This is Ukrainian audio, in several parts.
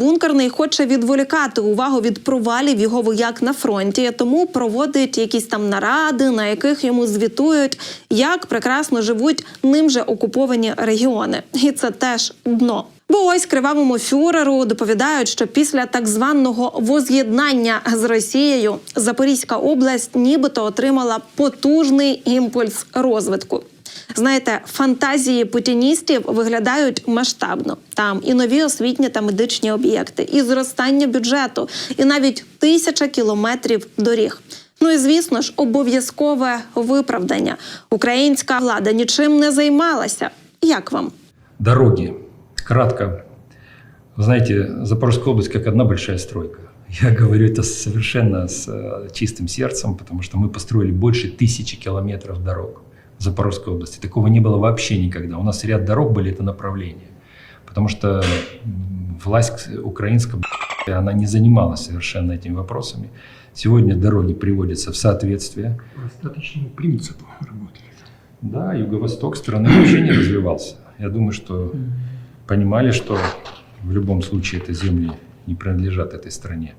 Бункерний хоче відволікати увагу від провалів його вояк на фронті, тому проводить якісь там наради, на яких йому звітують, як прекрасно живуть ним же окуповані регіони. І це теж дно. Бо ось кривавому фюреру доповідають, що після так званого воз'єднання з Росією Запорізька область нібито отримала потужний імпульс розвитку. Знаєте, фантазії путіністів виглядають масштабно. Там і нові освітні та медичні об'єкти, і зростання бюджету, і навіть тисяча кілометрів доріг. Ну і звісно ж, обов'язкове виправдання. Українська влада нічим не займалася. Як вам? Дороги. Кратко. Вы знаете, Запорожская область как одна большая стройка. Я говорю это совершенно с э, чистым сердцем, потому что мы построили больше тысячи километров дорог в Запорожской области. Такого не было вообще никогда. У нас ряд дорог были это направления. Потому что власть украинская, она не занималась совершенно этими вопросами. Сегодня дороги приводятся в соответствие. По остаточному принципу работали. Да, юго-восток страны вообще не развивался. Я думаю, что понимали, что в любом случае эти земли не принадлежат этой стране,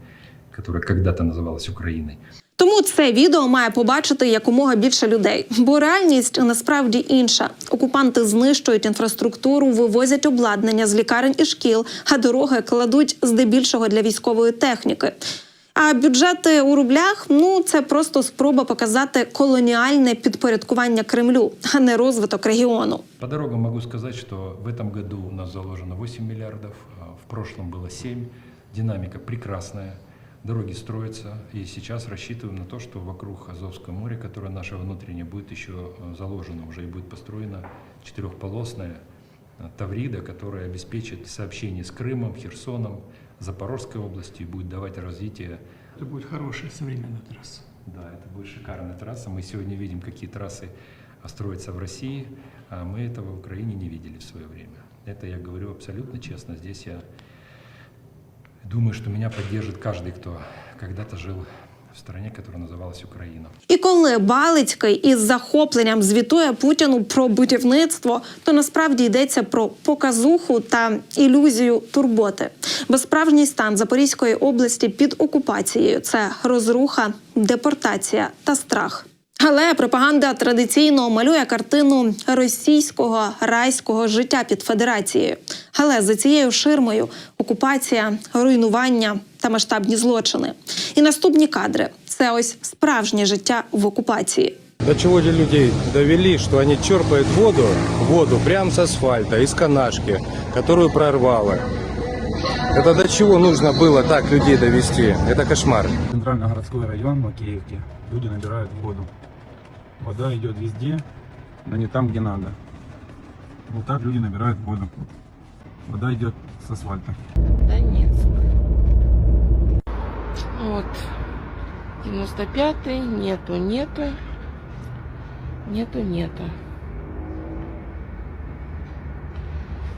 которая когда-то называлась Украиной. Тому це відео має побачити якомога більше людей, бо реальність насправді інша. Окупанти знищують інфраструктуру, вивозять обладнання з лікарень і шкіл, а дороги кладуть здебільшого для військової техніки. А бюджети у рублях ну це просто спроба показати колоніальне підпорядкування Кремлю, а не розвиток регіону. По дорогам могу сказать, что в этом году у нас заложено 8 миллиардов, а в прошлом было 7. Динамика прекрасная, дороги строятся, и сейчас рассчитываем на то, что вокруг Азовского моря, которое наше внутреннее, будет еще э, заложено уже и будет построена четырехполосная э, Таврида, которая обеспечит сообщение с Крымом, Херсоном, Запорожской областью и будет давать развитие Это будет хорошая современная трасса. да, это будет шикарная трасса. Мы сегодня видим, какие трассы а, строятся в России, а мы этого в Украине не видели в свое время. Это я говорю абсолютно честно. Здесь я думаю, что меня поддержит каждый, кто когда-то жил в стране, которая называлась Украина. І коли Балицький із захопленням звітує Путіну про будівництво, то насправді йдеться про показуху та ілюзію турботи. Бо справжній стан Запорізької області під окупацією це розруха, депортація та страх. Але пропаганда традиційно малює картину російського райського життя під федерацією. Але за цією ширмою окупація, руйнування та масштабні злочини. І наступні кадри це ось справжнє життя в окупації. До чего же людей довели, что они черпают воду, воду прямо с асфальта, из канашки, которую прорвало. Это до чего нужно было так людей довести? Это кошмар. Центрально-городской район Макеевки. Люди набирают воду. Вода идет везде, но не там, где надо. Вот так люди набирают воду. Вода идет с асфальта. Донецк. Вот. 95-й. Нету, нету. Нету, нету.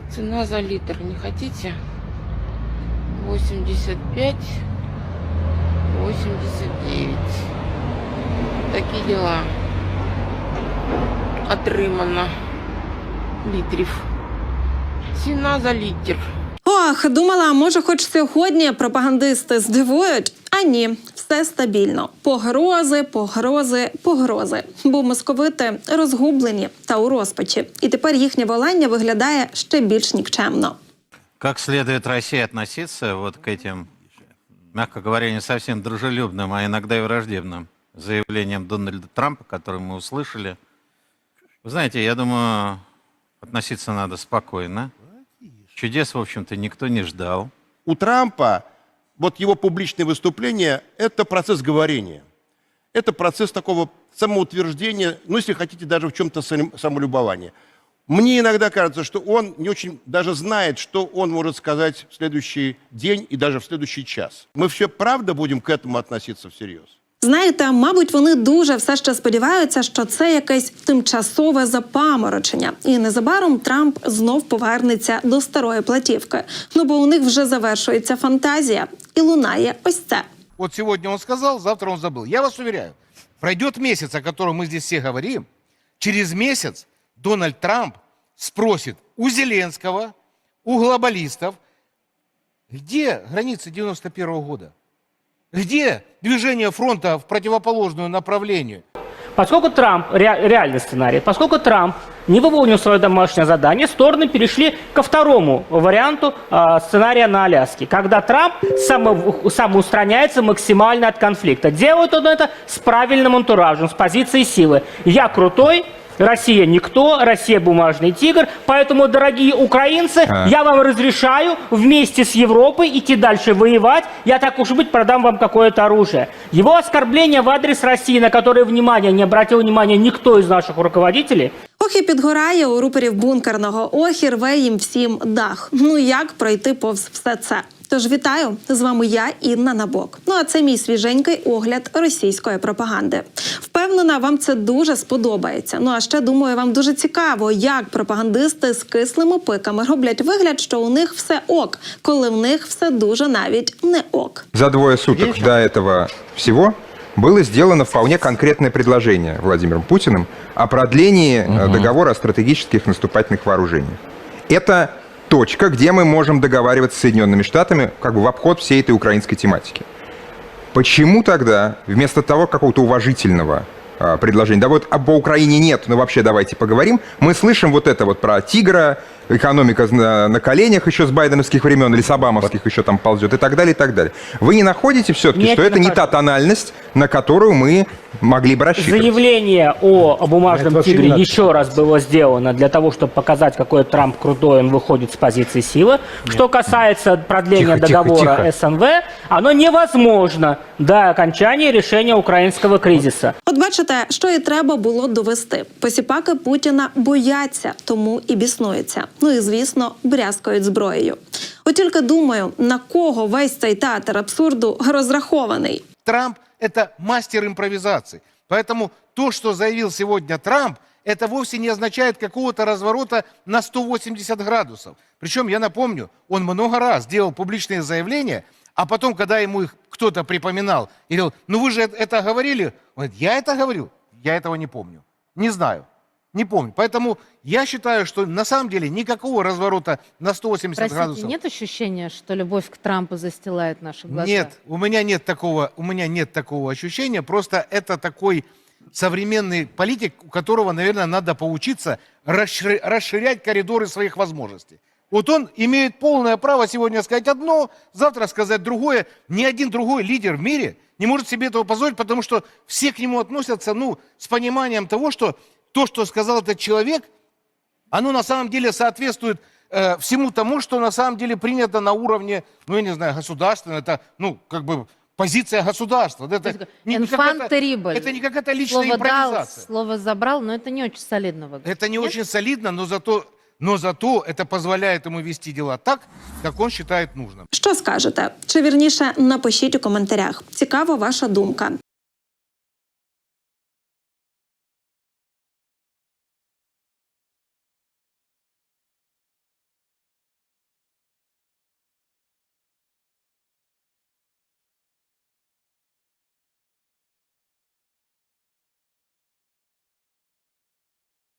Цена за литр не хотите? 85. 89. Такие дела. Отримано литрів. Ціна за літр. Ох, думала, може, хоч сьогодні пропагандисти здивують. А ні, все стабільно. Погрози, погрози, погрози. Бо московити розгублені та у розпачі. І тепер їхнє волання виглядає ще більш нікчемно. Как следует России относиться вот к этим, мягко говоря, не совсем дружелюбным, а иногда и враждебным заявлениям Дональда Трампа, которые мы услышали? Вы знаете, я думаю, относиться надо спокойно. Чудес, в общем-то, никто не ждал. у Трампа вот его публичные выступления – это процесс говорения. Это процесс такого самоутверждения, ну, если хотите, даже в чем-то сам- самолюбования. Мне иногда кажется, что он не очень даже знает, что он может сказать в следующий день и даже в следующий час. Мы все правда будем к этому относиться всерьез? Знаєте, мабуть, вони дуже все ще сподіваються, що це якесь тимчасове запаморочення, і незабаром Трамп знов повернеться до старої платівки. Ну бо у них вже завершується фантазія, і лунає ось це. Вот сегодня он сказал, завтра он забыл. Я вас уверяю, пройдет месяц, о котором мы здесь все говорим, через месяц Дональд Трамп спросит у Зеленского, у глобалистов, Где границы 91 года? Где движение фронта в противоположную направлению? Поскольку Трамп, ре- реальный сценарий, поскольку Трамп не выполнил свое домашнее задание, стороны перешли ко второму варианту а, сценария на Аляске, когда Трамп само- самоустраняется максимально от конфликта. Делает он это с правильным антуражем, с позиции силы. Я крутой, Россия никто, Россия бумажный тигр, поэтому, дорогие украинцы, А. я вам разрешаю вместе с Европой идти дальше воевать, я так уж и быть продам вам какое-то оружие. Его оскорбление в адрес России, на которое внимание не обратил внимания никто из наших руководителей, Ох і підгорає у рупорів бункерного. Ох і рве їм всім дах. Ну як пройти повз все це? Тож вітаю з вами я, Інна Набок. Ну а це мій свіженький огляд російської пропаганди. Впевнена, вам це дуже сподобається. Ну а ще думаю, вам дуже цікаво, як пропагандисти з кислими пиками роблять вигляд, що у них все ок, коли в них все дуже навіть не ок. За двое суток до этого всего было сделано вполне конкретное предложение Владимиром Путиным о продлении э, договора о стратегических наступательных вооружениях. Это точка, где мы можем договариваться с Соединенными Штатами как бы в обход всей этой украинской тематики. Почему тогда вместо того какого-то уважительного а, предложения, да вот об Украине нет, но вообще давайте поговорим, мы слышим вот это вот про тигра, экономика на, на коленях еще с байденовских времен или с обамовских еще там ползет и так далее, и так далее. Вы не находите все-таки, Нет, что не это не та тональность, на которую мы могли бы рассчитывать? Заявление о Это бумажном вообще тигре еще раз было сделано для того, чтобы показать, какой Трамп крутой, он выходит с позиции силы. Что касается продления Тихо, тихо, договора тихо. СНВ, оно невозможно до окончания решения украинского кризиса. От бачите, що і треба було довести. Посіпаки Путіна бояться, тому і біснуються. Ну і звісно, брязкають зброєю. От тільки думаю, на кого весь цей театр абсурду розрахований. Трамп – это мастер импровизации. Поэтому то, что заявил сегодня Трамп, это вовсе не означает какого-то разворота на 180 градусов. Причем, я напомню, он много раз делал публичные заявления, а потом, когда ему их кто-то припоминал, и говорил, ну вы же это- говорили, он говорит, я это говорил, я этого не помню, не знаю. Не помню. Поэтому я считаю, что на самом деле никакого разворота на 180 Простите, градусов нет ощущения, что любовь к Трампу застилает наши глаза? нет, у меня нет такого, у меня нет такого ощущения. Просто это такой современный политик, у которого, наверное, надо поучиться расширя- расширять коридоры своих возможностей. Вот он имеет полное право сегодня сказать одно, завтра сказать другое. Ни один другой лидер в мире не может себе этого позволить, потому что все к нему относятся, ну, с пониманием того, что то, что сказал этот человек, оно на самом деле соответствует э, всему тому, что на самом деле принято на уровне, ну, я не знаю, государственного, это, ну, как бы позиция государства. Это, не- не это не какая-то личная Слово дал, импровизация. слово забрал, но это не очень солидно выглядит. Это не Нет? очень солидно, но зато, но зато это позволяет ему вести дела так, как он считает нужным. Що скажете? Чи вірніше напишіть у коментарях. Цікава ваша думка.